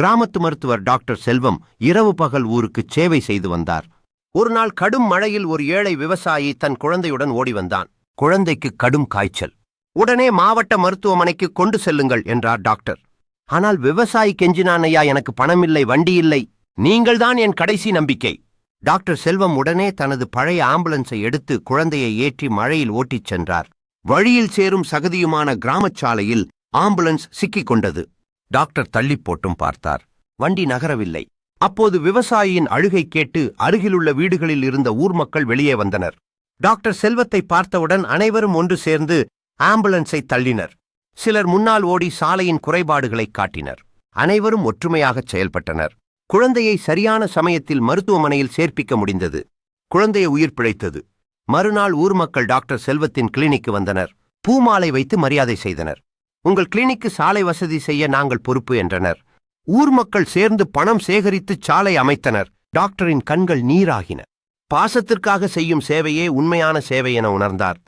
கிராமத்து மருத்துவர் டாக்டர் செல்வம் இரவு பகல் ஊருக்கு சேவை செய்து வந்தார். ஒரு நாள் கடும் மழையில் ஒரு ஏழை விவசாயி தன் குழந்தையுடன் ஓடி வந்தான். குழந்தைக்கு கடும் காய்ச்சல். உடனே மாவட்ட மருத்துவமனைக்கு கொண்டு செல்லுங்கள் என்றார் டாக்டர். ஆனால் விவசாயி கெஞ்சினானையா எனக்கு பணமில்லை வண்டி இல்லை. நீங்கள்தான் என் கடைசி நம்பிக்கை. டாக்டர் செல்வம் உடனே தனது பழைய ஆம்புலன்ஸை எடுத்து குழந்தையை ஏற்றி மழையில் ஓட்டிச் சென்றார். வழியில் சேரும் சகதியுமான கிராமச் சாலையில் ஆம்புலன்ஸ் சிக்கிக் கொண்டது. டாக்டர் தள்ளி போட்டும் பார்த்தார். வண்டி நகரவில்லை. அப்போது விவசாயியின் அழுகை கேட்டு அருகிலுள்ள வீடுகளில் இருந்த ஊர் மக்கள் வெளியே வந்தனர். டாக்டர் செல்வத்தை பார்த்தவுடன் அனைவரும் ஒன்று சேர்ந்து ஆம்புலன்ஸை தள்ளினர். சிலர் முன்னால் ஓடி சாலையின் குறைபாடுகளைக் காட்டினர். அனைவரும் ஒற்றுமையாகச் செயல்பட்டனர். குழந்தையை சரியான சமயத்தில் மருத்துவமனையில் சேர்ப்பிக்க முடிந்தது. குழந்தையை உயிர் பிழைத்தது. மறுநாள் ஊர் மக்கள் டாக்டர் செல்வத்தின் கிளினிக்கு வந்தனர். பூமாலை வைத்து மரியாதை செய்தனர். உங்கள் கிளினிக்கு சாலை வசதி செய்ய நாங்கள் பொறுப்பு என்றனர். ஊர் மக்கள் சேர்ந்து பணம் சேகரித்து சாலை அமைத்தனர். டாக்டரின் கண்கள் நீராகின. பாசத்திற்காக செய்யும் சேவையே உண்மையான சேவை என உணர்ந்தார்.